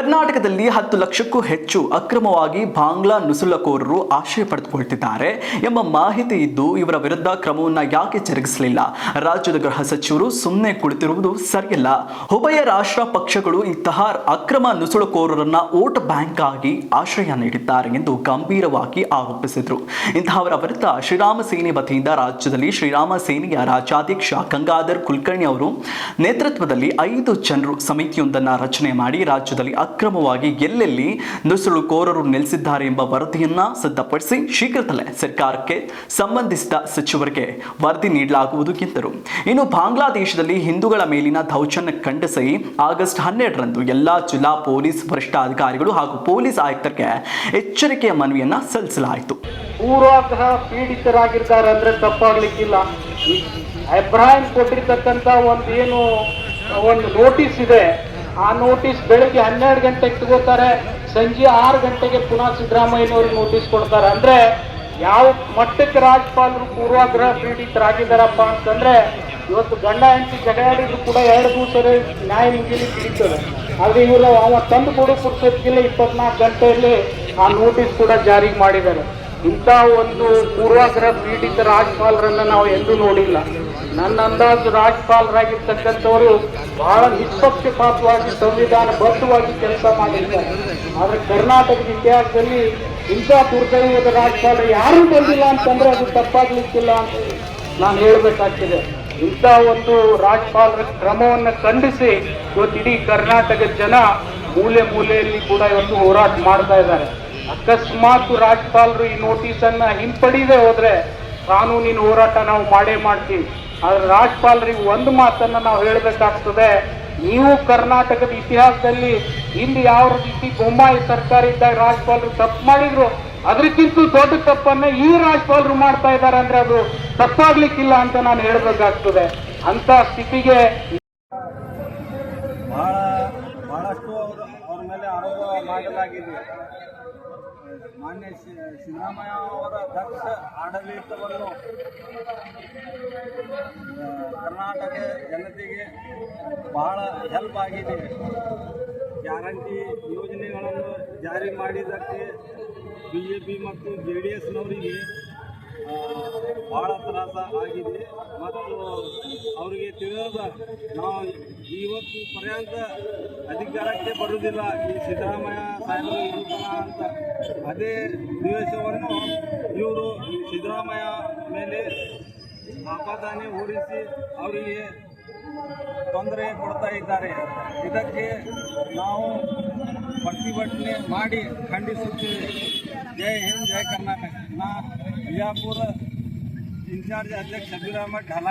ಕರ್ನಾಟಕದಲ್ಲಿ ಹತ್ತು ಲಕ್ಷಕ್ಕೂ ಹೆಚ್ಚು ಅಕ್ರಮವಾಗಿ ಬಾಂಗ್ಲಾ ನುಸುಳಕೋರರು ಆಶ್ರಯ ಪಡೆದುಕೊಳ್ತಿದ್ದಾರೆ ಎಂಬ ಮಾಹಿತಿ ಇದ್ದು ಇವರ ವಿರುದ್ಧ ಕ್ರಮವನ್ನು ಯಾಕೆ ಜರುಗಿಸಲಿಲ್ಲ? ರಾಜ್ಯದ ಗೃಹ ಸಚಿವರು ಸುಮ್ಮನೆ ಕುಳಿತಿರುವುದು ಸರಿಯಲ್ಲ. ಉಭಯ ರಾಷ್ಟ್ರ ಪಕ್ಷಗಳು ಇಂತಹ ಅಕ್ರಮ ನುಸುಳುಕೋರರನ್ನ ವೋಟ್ ಬ್ಯಾಂಕ್ ಆಗಿ ಆಶ್ರಯ ನೀಡಿದ್ದಾರೆ ಎಂದು ಗಂಭೀರವಾಗಿ ಆರೋಪಿಸಿದರು. ಇಂತಹವರ ವಿರುದ್ಧ ಶ್ರೀರಾಮ ಸೇನೆ ವತಿಯಿಂದ ರಾಜ್ಯದಲ್ಲಿ ಶ್ರೀರಾಮ ಸೇನೆಯ ರಾಜ್ಯಾಧ್ಯಕ್ಷ ಗಂಗಾಧರ್ ಕುಲಕರ್ಣಿ ಅವರು ನೇತೃತ್ವದಲ್ಲಿ ಐದು ಜನರು ಸಮಿತಿಯೊಂದನ್ನು ರಚನೆ ಮಾಡಿ ರಾಜ್ಯದಲ್ಲಿ ಅಕ್ರಮವಾಗಿ ಎಲ್ಲೆಲ್ಲಿ ನುಸುಳುಕೋರರು ನೆಲೆಸಿದ್ದಾರೆ ಎಂಬ ವರದಿಯನ್ನ ಸಿದ್ಧಪಡಿಸಿ ಶೀಘ್ರದಲ್ಲೇ ಸರ್ಕಾರಕ್ಕೆ ಸಂಬಂಧಿಸಿದ ಸಚಿವರಿಗೆ ವರದಿ ನೀಡಲಾಗುವುದು ಎಂದರು. ಇನ್ನು ಬಾಂಗ್ಲಾದೇಶದಲ್ಲಿ ಹಿಂದೂಗಳ ಮೇಲಿನ ದೌರ್ಜನ್ಯ ಖಂಡಿಸಿ ಆಗಸ್ಟ್ ಹನ್ನೆರಡರಂದು ಎಲ್ಲಾ ಜಿಲ್ಲಾ ಪೊಲೀಸ್ ವರಿಷ್ಠಾಧಿಕಾರಿಗಳು ಹಾಗೂ ಪೊಲೀಸ್ ಆಯುಕ್ತರಿಗೆ ಎಚ್ಚರಿಕೆಯ ಮನವಿಯನ್ನ ಸಲ್ಲಿಸಲಾಯಿತು. ಪೂರ್ವಾಗ್ರಹ ಪೀಡಿತರಾಗಿರ್ತಾರೆ ಅಂದ್ರೆ ತಪ್ಪಾಗ್ಲಿಕ್ಕಿಲ್ಲ. ಇಬ್ರಾಹಿಂ ಕೊಟ್ಟಿರ್ತಕ್ಕಂಥ ಒಂದು ಏನು, ಒಂದು ನೋಟಿಸ್ ಇದೆ. ಆ ನೋಟಿಸ್ ಬೆಳಗ್ಗೆ ಹನ್ನೆರಡು ಗಂಟೆಗೆ ತಗೋತಾರೆ, ಸಂಜೆ ಆರು ಗಂಟೆಗೆ ಪುನಃ ಸಿದ್ದರಾಮಯ್ಯನವ್ರಿಗೆ ನೋಟಿಸ್ ಕೊಡ್ತಾರೆ. ಅಂದ್ರೆ ಯಾವ ಮಟ್ಟಕ್ಕೆ ರಾಜ್ಯಪಾಲರು ಪೂರ್ವಾಗ್ರಹ ಪೀಡಿತರಾಗಿದ್ದಾರಪ್ಪ ಅಂತಂದ್ರೆ, ಇವತ್ತು ಗಂಡ ಹೆಂಡತಿ ಜಗಳಾಡಿದ್ರು ಕೂಡ ಎರಡು ದಿವಸ ನ್ಯಾಯ ಮುಗಿಲಿ ತಿಳಿತದೆ ಆದ್ರೆ ಇವರು ಅವ ತಂದು ಕೊಡೋ ಪುರುಷತ್ತಿಗೆಲ್ಲ ಇಪ್ಪತ್ನಾಲ್ಕು ಗಂಟೆಯಲ್ಲಿ ಆ ನೋಟಿಸ್ ಕೂಡ ಜಾರಿ ಮಾಡಿದ್ದಾರೆ. ಇಂಥ ಒಂದು ಪೂರ್ವಾಗ್ರಹ ಪೀಡಿತ ರಾಜ್ಯಪಾಲರನ್ನ ನಾವು ಎಂದೂ ನೋಡಿಲ್ಲ. ನನ್ನ ಅಂದಾಜು ರಾಜ್ಯಪಾಲರಾಗಿರ್ತಕ್ಕಂಥವರು ಬಹಳ ನಿಷ್ಪಕ್ಷಪಾತವಾಗಿ, ಸಂವಿಧಾನಬದ್ಧವಾಗಿ ಕೆಲಸ ಮಾಡಿದ್ದಾರೆ. ಆದ್ರೆ ಕರ್ನಾಟಕದ ಇತಿಹಾಸದಲ್ಲಿ ಇಂಥ ದುರ್ದೈವದ ರಾಜ್ಯಪಾಲರು ಯಾರೂ ಬಂದಿಲ್ಲ ಅಂತಂದ್ರೆ ಅದು ತಪ್ಪಾಗ್ಲಿಕ್ಕಿಲ್ಲ ಅಂತ ನಾನು ಹೇಳಬೇಕಾಗ್ತದೆ. ಇಂಥ ಒಂದು ರಾಜ್ಯಪಾಲರ ಕ್ರಮವನ್ನು ಖಂಡಿಸಿ ಇವತ್ತು ಇಡೀ ಕರ್ನಾಟಕದ ಜನ ಮೂಲೆ ಮೂಲೆಯಲ್ಲಿ ಕೂಡ ಇವತ್ತು ಹೋರಾಟ ಮಾಡ್ತಾ ಇದ್ದಾರೆ. ಅಕಸ್ಮಾತ್ ರಾಜ್ಯಪಾಲರು ಈ ನೋಟಿಸನ್ನ ಹಿಂಪಡಿದೆ ಹೋದ್ರೆ ಕಾನೂನಿನ ಹೋರಾಟ ನಾವು ಮಾಡೇ ಮಾಡ್ತೀವಿ. ಆದ್ರೆ ರಾಜ್ಯಪಾಲರಿಗೆ ಒಂದು ಮಾತನ್ನ ನಾವು ಹೇಳಬೇಕಾಗ್ತದೆ, ನೀವು ಕರ್ನಾಟಕದ ಇತಿಹಾಸದಲ್ಲಿ ಹಿಂದೆ ಯಾವ ರೀತಿ ಬೊಮ್ಮಾಯಿ ಸರ್ಕಾರ ಇದ್ದಾಗ ರಾಜ್ಯಪಾಲರು ತಪ್ಪು ಮಾಡಿದ್ರು, ಅದಕ್ಕಿಂತ ದೊಡ್ಡ ತಪ್ಪನ್ನ ಈ ರಾಜ್ಯಪಾಲರು ಮಾಡ್ತಾ ಇದ್ದಾರೆ ಅಂದ್ರೆ ಅದು ತಪ್ಪಾಗ್ಲಿಕ್ಕಿಲ್ಲ ಅಂತ ನಾನು ಹೇಳಬೇಕಾಗ್ತದೆ. ಅಂತ ಸ್ಥಿತಿಗೆ ಬಹಳ, ಬಹಳಷ್ಟು ಅವ್ರ ಮೇಲೆ ಆರೋಪ ಮಾಡಲಾಗಿದೆ. ಮಾನ್ಯ ಸಿದ್ದರಾಮಯ್ಯ ಅವರ ದಕ್ಷ ಆಡಳಿತವನ್ನು ಕರ್ನಾಟಕ ಜನತೆಗೆ ಬಹಳ ಹೆಲ್ಪ್ ಆಗಿದೆ. ಗ್ಯಾರಂಟಿ ಯೋಜನೆಗಳನ್ನು ಜಾರಿ ಮಾಡಿದ್ದಕ್ಕೆ ಬಿ ಜೆ ಪಿ ಮತ್ತು ಜೆ ಡಿ ಎಸ್ನವರಿಗೆ ಭಾಳ ತ್ರಾಸ ಆಗಿದೆ ಮತ್ತು ಅವರಿಗೆ ತಿಳಿದ ನಾವು ಇವತ್ತು ಪರ್ಯಂತ ಅಧಿಕಾರಕ್ಕೆ ಬರುವುದಿಲ್ಲ. ಈ ಸಿದ್ದರಾಮಯ್ಯ ಸಾಹೇಬರು ಇರುತ್ತಾರ ಅಂತ ಅದೇ ದ್ವೇಷವನ್ನು ಇವರು ಸಿದ್ದರಾಮಯ್ಯ ಮೇಲೆ ಆಪಾದನೆ ಹೂಡಿಸಿ ಅವರಿಗೆ ತೊಂದರೆ ಕೊಡ್ತಾ ಇದ್ದಾರೆ. ಇದಕ್ಕೆ ನಾವು ಪ್ರತಿಭಟನೆ ಮಾಡಿ ಖಂಡಿಸುತ್ತೇವೆ. ಜೈ ಹಿಂದ್, ಜೈ ಕರ್ನಾಟಕ. ನಾ ಬಿಜಾಪುರ इंचार्ज अध्यक्ष शबीर अहमद ढाला